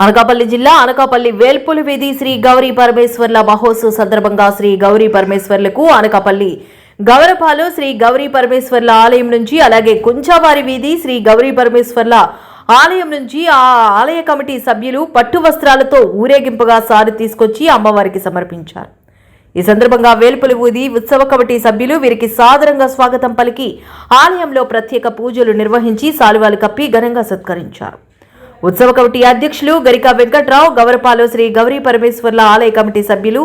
అనకాపల్లి జిల్లా అనకాపల్లి వేల్పుల వీధి శ్రీ గౌరీ పరమేశ్వర్ల మహోత్సవ సందర్భంగా శ్రీ గౌరీ పరమేశ్వర్లకు అనకాపల్లి గౌరపాలు శ్రీ గౌరీ పరమేశ్వర్ల ఆలయం నుంచి అలాగే కుంచావారి వీధి శ్రీ గౌరీ పరమేశ్వర్ల ఆలయం నుంచి ఆ ఆలయ కమిటీ సభ్యులు పట్టు వస్త్రాలతో ఊరేగింపుగా సారి తీసుకొచ్చి అమ్మవారికి సమర్పించారు. ఈ సందర్భంగా వేల్పుల ఊది ఉత్సవ కమిటీ సభ్యులు వీరికి సాదరంగా స్వాగతం పలికి ఆలయంలో ప్రత్యేక పూజలు నిర్వహించి సాలువాలు కప్పి ఘనంగా సత్కరించారు. ఉత్సవ కమిటీ అధ్యక్షులు గరికా వెంకట్రావు గౌరపాలు శ్రీ గౌరీ పరమేశ్వర్ల ఆలయ కమిటీ సభ్యులు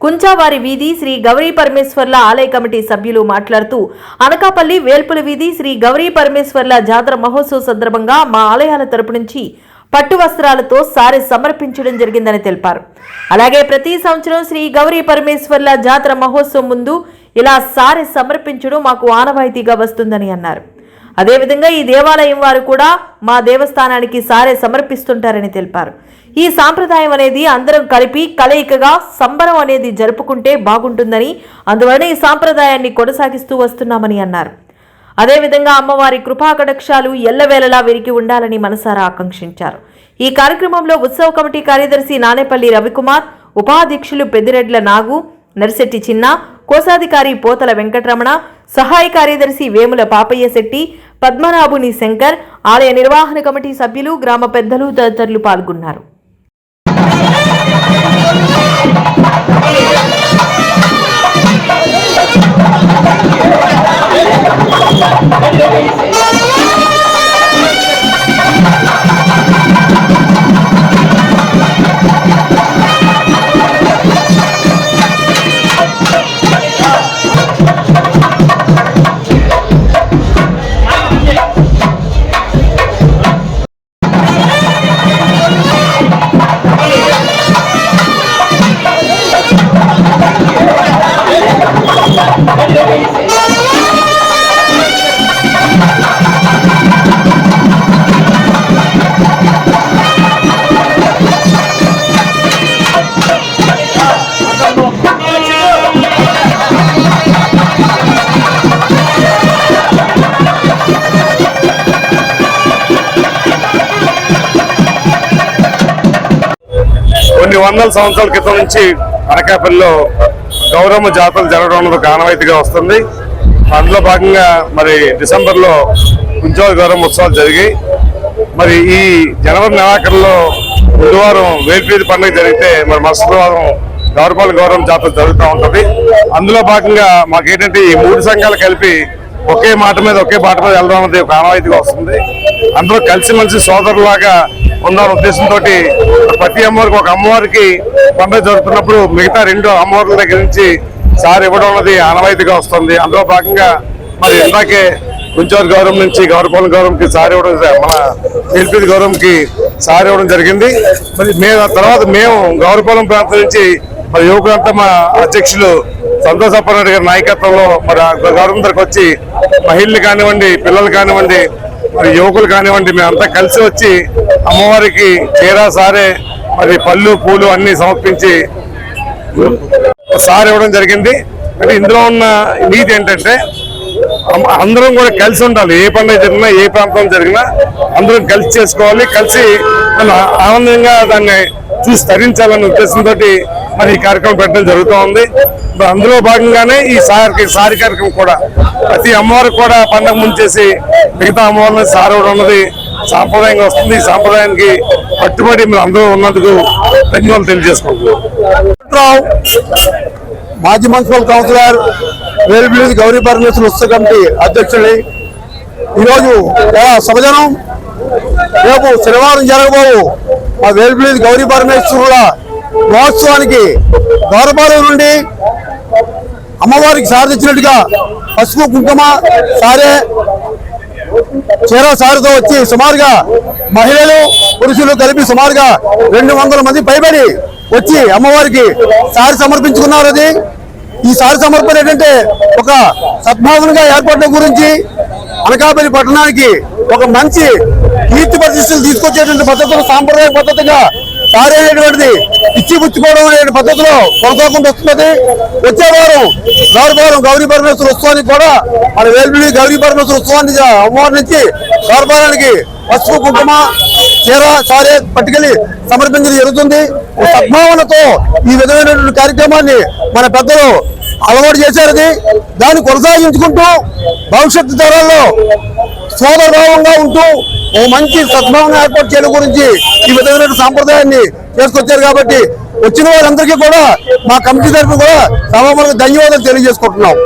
కుంచావారి వీధి శ్రీ గౌరీ పరమేశ్వర్ల ఆలయ కమిటీ సభ్యులు మాట్లాడుతూ అనకాపల్లి వేల్పుల వీధి శ్రీ గౌరీ పరమేశ్వర్ల జాతర మహోత్సవ సందర్భంగా మా ఆలయాల తరపు నుంచి పట్టు వస్త్రాలతో సారి సమర్పించడం జరిగిందని తెలిపారు. అలాగే ప్రతి సంవత్సరం శ్రీ గౌరీ పరమేశ్వర్ల జాతర మహోత్సవం ముందు ఇలా సారి సమర్పించడం మాకు ఆనవాయితీగా వస్తుందని అన్నారు. అదేవిధంగా ఈ దేవాలయం వారు కూడా మా దేవస్థానానికి సారే సమర్పిస్తుంటారని తెలిపారు. ఈ సాంప్రదాయం అనేది అందరం కలిపి కలయికగా సంబరం అనేది జరుపుకుంటే బాగుంటుందని అందువలన ఈ సాంప్రదాయాన్ని కొనసాగిస్తూ వస్తున్నామని అన్నారు. అదేవిధంగా అమ్మవారి కృపాకటాక్షాలు ఎల్లవేళలా విరిగి ఉండాలని మనసారా ఆకాంక్షించారు. ఈ కార్యక్రమంలో ఉత్సవ కమిటీ కార్యదర్శి నానేపల్లి రవికుమార్ ఉపాధ్యక్షులు పెద్దిరెడ్ల నాగు నర్సెట్టి చిన్న కోశాధికారి పోతల వెంకటరమణ సహాయ కార్యదర్శి వేముల పాపయ్య శెట్టి పద్మనాభుని శంకర్ ఆలయ నిర్వహణ కమిటీ సభ్యులు గ్రామ పెద్దలు తదితరులు పాల్గొన్నారు. వందల సంవత్సరాల క్రితం నుంచి అనకాపల్లిలో గౌరమ్మ జాతరలు జరగడం అన్నది ఆనవాయితీగా వస్తుంది. అందులో భాగంగా మరి డిసెంబర్లో ఉద్యోగ గౌరమ్మ ఉత్సవాలు జరిగాయి. మరి ఈ జనవరి నెలాఖరులో బుధవారం వేల్పీది పండుగ జరిగితే మరి మరుసటి వారం గౌరపాల గౌరవం జాతర జరుగుతూ ఉంటుంది. అందులో భాగంగా మాకేంటంటే ఈ మూడు సంఘాలు కలిపి ఒకే మాట మీద ఒకే బాట మీద వెళ్ళడం అనేది ఒక ఆనవాయితీగా వస్తుంది. అందరూ కలిసిమెలిసి సోదరులాగా ఉండాలనే ఉద్దేశంతో ప్రతి అమ్మవారికి ఒక అమ్మవారికి పండుగ జరుగుతున్నప్పుడు మిగతా రెండు అమ్మవార్ల దగ్గర నుంచి సార్ ఇవ్వడం అనేది ఆనవాయితీగా వస్తుంది. అందులో భాగంగా మరి ఇందాకే కుంచోర్ గౌరవం నుంచి గౌరవపాలెం గౌరవంకి సార్ ఇవ్వడం మన ఎల్పీ గౌరవంకి సార్ ఇవ్వడం జరిగింది. మరి మేము తర్వాత మేము గౌరవపాలెం ప్రాంతం నుంచి మరి యువకులంతా మా అధ్యక్షులు సంతోష్ అప్పారెడ్డి గారి నాయకత్వంలో మరి గౌరవం దగ్గరకు వచ్చి మహిళలు కానివ్వండి పిల్లలు కానివ్వండి మరి యువకులు కానివ్వండి మేమంతా కలిసి వచ్చి అమ్మవారికి చేరా సారే మరి పళ్ళు పూలు అన్ని సమర్పించి సార్ ఇవ్వడం జరిగింది. అంటే ఇందులో ఉన్న నీతి ఏంటంటే అందరం కూడా కలిసి ఉండాలి. ఏ పండుగ జరిగినా ఏ ప్రాంతం జరిగినా అందరం కలిసి చేసుకోవాలి. కలిసి ఆనందంగా దాన్ని చూసి తరించాలనే ఉద్దేశంతో మరి ఈ కార్యక్రమం పెట్టడం జరుగుతూ ఉంది మరి అందులో భాగంగానే ఈ సారి సారి కార్యక్రమం కూడా ప్రతి అమ్మవారికి కూడా పండుగ ముంచేసి మిగతా అమ్మవారిని సారవడం ఉన్నది సాంప్రదాయంగా వస్తుంది. ఈ సాంప్రదాయానికి కట్టుబడి మీరు అందరూ ఉన్నందుకు ధన్యవాదాలు తెలియజేసుకుంటున్నాం. మాజీ మున్సిపల్ కౌన్సిలర్ వేలుబిల్లి గౌరీ పరమేశ్వర ఉత్సవ కమిటీ అధ్యక్షుడి. ఈరోజు సభజనం? రేపు శనివారం జరగబోవు మా వేలుబిల్లి గౌరీ పరమేశ్వరుల మహోత్సవానికి గౌరపాలెం నుండి అమ్మవారికి సారథించినట్టుగా పసుపు కుంకుమ సారే చీర సారుతో వచ్చి సుమారుగా మహిళలు పురుషులు కలిపి సుమారుగా రెండు వందల మంది పైబడి వచ్చి అమ్మవారికి సారి సమర్పించుకున్నారు అది. ఈ సారి సమర్పణ ఏంటంటే ఒక సద్భావనగా ఏర్పడడం గురించి అనకాపల్లి పట్టణానికి ఒక మంచి కీర్తి ప్రతిష్టలు తీసుకొచ్చేటువంటి పద్ధతులు సాంప్రదాయ పద్ధతిగా సారి ఇచ్చి పుచ్చుకోవడం అనే పద్ధతిలో కొనసాగుకుంటూ వస్తున్నది. వచ్చే వారం గౌరవరం గౌరీ పరమేశ్వర ఉత్సవానికి కూడా మన వేల్పిడి గౌరీ పరమేశ్వర ఉత్సవాన్ని అమ్మవారి నుంచి గౌరవానికి పసుపు కుంకుమ చీర సారే పట్టుకెళ్ళి సమర్పించడం జరుగుతుంది. సద్భావనతో ఈ విధమైనటువంటి కార్యక్రమాన్ని మన పెద్దలు అలవాటు చేశారది దాన్ని కొనసాగించుకుంటూ భవిష్యత్తు తరాల్లో సోదరభావంగా ఉంటూ ఓ మంచి సద్భావన ఏర్పాటు చేయడం గురించి ఈ విధమైన సాంప్రదాయాన్ని చేసుకొచ్చారు కాబట్టి వచ్చిన వారందరికీ కూడా మా కమిటీ తరఫున కూడా సభాములకు ధన్యవాదాలు తెలియజేసుకుంటున్నాం.